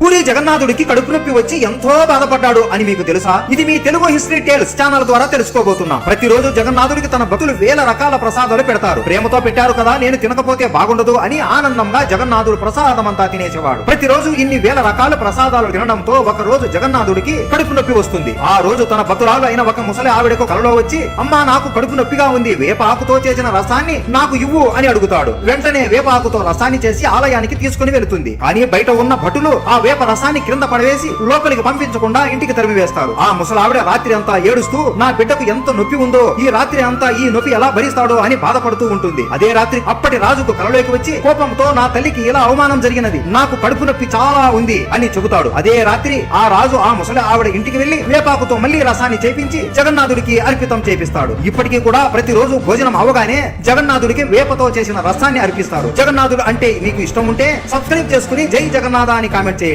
పూరి జగన్నాథుడికి కడుపు నొప్పి వచ్చి ఎంతో బాధపడ్డాడు అని మీకు తెలుసా? ఇది మీ తెలుగు హిస్టరీ టేల్స్ ఛానల్ ద్వారా తెలుసుకోబోతున్నాం. ప్రతిరోజు జగన్నాథుడికి తన భక్తులు వేల రకాల ప్రసాదాలు పెడతారు. ప్రేమతో పెట్టారు కదా నేను తినకపోతే బాగుండదు అని ఆనందంగా జగన్నాథుడు ప్రసాదం అంతా తినేసేవాడు. ప్రతిరోజు ఇన్ని వేల రకాల ప్రసాదాలు తినడంతో ఒక రోజు జగన్నాథుడికి కడుపు నొప్పి వస్తుంది. ఆ రోజు తన భక్తురాలు అయిన ఒక ముసలి ఆవిడకు కలలో వచ్చి అమ్మా నాకు కడుపు నొప్పిగా ఉంది వేప ఆకుతో చేసిన రసాన్ని నాకు ఇవ్వు అని అడుగుతాడు. వెంటనే వేప ఆకుతో రసాన్ని చేసి ఆలయానికి తీసుకుని వెళుతుంది. కానీ బయట ఉన్న భటులు ఆ వేప రసాన్ని క్రింద పడవేసి లోపలికి పంపించకుండా ఇంటికి తరిమివేస్తారు ఆ ముసలావిడ రాత్రి అంతా ఏడుస్తూ నా బిడ్డకు ఎంత నొప్పి ఉందో ఈ రాత్రి అంతా ఈ నొప్పి ఎలా భరిస్తాడో అని బాధపడుతూ ఉంటుంది. అదే రాత్రి అప్పటి రాజుకు కలలోకి వచ్చి కోపంతో నా తల్లికి ఇలా అవమానం జరిగినది నాకు కడుపు నొప్పి చాలా ఉంది అని చెబుతాడు. అదే రాత్రి ఆ రాజు ఆ ముసలి ఆవిడ ఇంటికి వెళ్ళి వేపాకుతో మళ్ళీ రసాన్ని చేపించి జగన్నాథుడికి అర్పితం చేపిస్తాడు. ఇప్పటికీ కూడా ప్రతిరోజు భోజనం అవగానే జగన్నాథుడికి వేపతో చేసిన రసాన్ని అర్పిస్తారు జగన్నాథుడు అంటే మీకు ఇష్టం ఉంటే సబ్స్క్రైబ్ చేసుకుని జై జగన్నాథ అని కామెంట్ చేయండి.